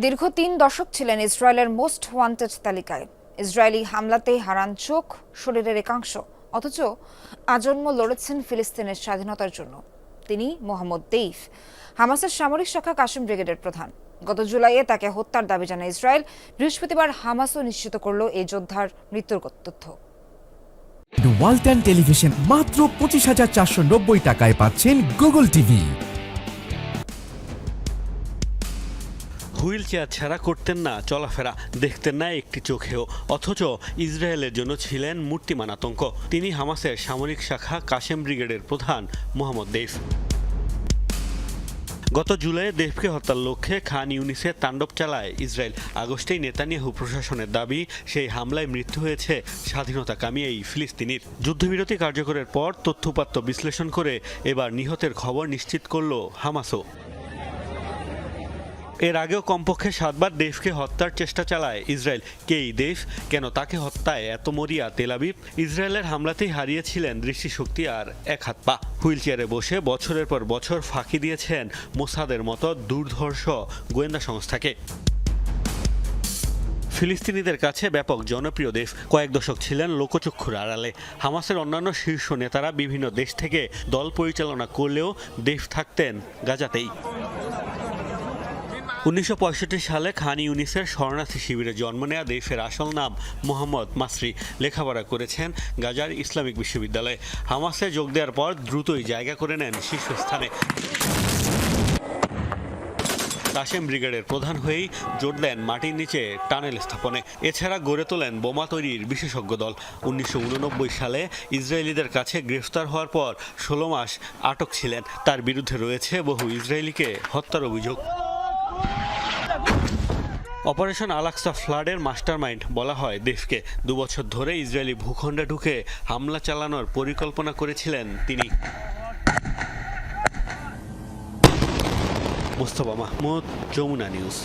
দীর্ঘ তিন দশক ছিলেন ইসরায়েলের মোস্ট ওয়ান্টেড তালিকায়। ইসরায়েলি হামলাতেই হারান চোখ, শরীরের একাংশ, অথচ আজন্ম লড়েছেন ফিলিস্তিনের স্বাধীনতার জন্য। তিনি মোহাম্মদ দেইফ, হামাসের সামরিক শাখা কাশিম ব্রিগেডের প্রধান। গত জুলাইয়ে তাকে হত্যার দাবি জানায় ইসরায়েল। বৃহস্পতিবার হামাসও নিশ্চিত করল এই যোদ্ধার মৃত্যুর তথ্য। ওয়ালটন টেলিভিশন মাত্র পঁচিশ হাজার চারশো নব্বই টাকায় পাচ্ছেন গুগল টিভি হুইল চেয়ার ছাড়া করতেন না? চলাফেরা দেখতেন না একটি চোখেও। অথচ ইসরায়েলের জন্য ছিলেন মূর্তিমান আতঙ্ক। তিনি হামাসের সামরিক শাখা কাশেম ব্রিগেডের প্রধান মোহাম্মদ দেইফ। গত জুলাইয়ে দেশকে হত্যার লক্ষ্যে খান ইউনিসে তাণ্ডব চালায়। ইসরায়েল আগস্টেই নেতানিয়াহু প্রশাসনের দাবি, সেই হামলায় মৃত্যু হয়েছে স্বাধীনতাকামী এই ফিলিস্তিনির। যুদ্ধবিরতি কার্যকরের পর তথ্যপাত্য বিশ্লেষণ করে এবার নিহতের খবর নিশ্চিত করল হামাসও। এর আগেও কমপক্ষে সাতবার দেশকে হত্যার চেষ্টা চালায় ইসরায়েল। কে এই দেশ? কেন তাকে হত্যায় এত মরিয়া তেলাবিব ইসরায়েলের হামলাতেই হারিয়েছিলেন দৃষ্টিশক্তি আর এক হাত পা। হুইল চেয়ারে বসে বছরের পর বছর ফাঁকি দিয়েছেন মোসাদের মতো দুর্ধর্ষ গোয়েন্দা সংস্থাকে। ফিলিস্তিনিদের কাছে ব্যাপক জনপ্রিয় দেশ। কয়েক দশক ছিলেন লোকচক্ষুর আড়ালে। হামাসের অন্যান্য শীর্ষ নেতারা বিভিন্ন দেশ থেকে দল পরিচালনা করলেও দেশ থাকতেন গাজাতেই। উনিশশো পঁয়ষট্টি সালে খান ইউনিসের শরণার্থী শিবিরে জন্ম নেয়া দেশের আসল নাম মোহাম্মদ মাসরি লেখাপড়া করেছেন গাজার ইসলামিক বিশ্ববিদ্যালয়ে। হামাসে যোগ দেওয়ার পর দ্রুতই জায়গা করে নেন শীর্ষস্থানে। কাশেম ব্রিগেডের প্রধান হয়েই জোর দেন মাটির নিচে টানেল স্থাপনে। এছাড়া গড়ে তোলেন বোমা তৈরির বিশেষজ্ঞ দল। উনিশশো উননব্বই সালে ইসরায়েলিদের কাছে গ্রেফতার হওয়ার পর ষোলো মাস আটক ছিলেন। তার বিরুদ্ধে রয়েছে বহু ইসরায়েলিকে হত্যার অভিযোগ। অপারেশন আলাক্সা ফ্লাডের মাস্টারমাইন্ড বলা হয় দেশকে। দুবছর ধরে ইসরায়েলি ভূখণ্ডে ঢুকে হামলা চালানোর পরিকল্পনা করেছিলেন তিনি। মোস্তফা মাহমুদ, যমুনা নিউজ।